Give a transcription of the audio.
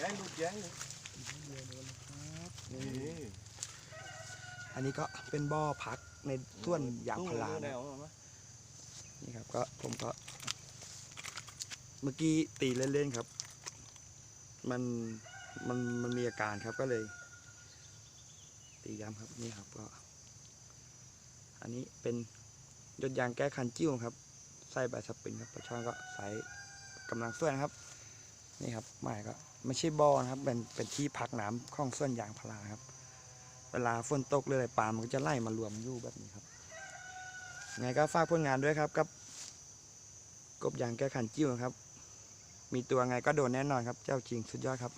ย้ายหลุดย้ายนี่อันนี้ก็เป็นบ่อพักในส่วนยางพาราแนนะวเอามานี่ครับก็ผมก็ เมื่อกี้ตีเล่นๆครับ มันมันมันมีอาการครับก็เลย ตีย้ำครับนี่ครับก็ อันนี้เป็นยดยางแก้คันจิ้วครับ ใส่ใบสปริงครับปลาช่อนก็ใส่กำลังส่วนนะครับ นี่ครับหมายก็ไม่ใช่บ่อนะครับ เป็นเป็นที่พักน้ำของส่วนยางพาราครับ เวลาฝนตกเลยอะไรปลามันก็จะไล่มารวมอยู่แบบนี้ครับไงก็ฝากผลงานด้วยครับกับ กบยางแก้ขันจิ้วครับ มีตัวไงก็โดนแน่นอนครับ เจ้าจริงสุดยอดครับ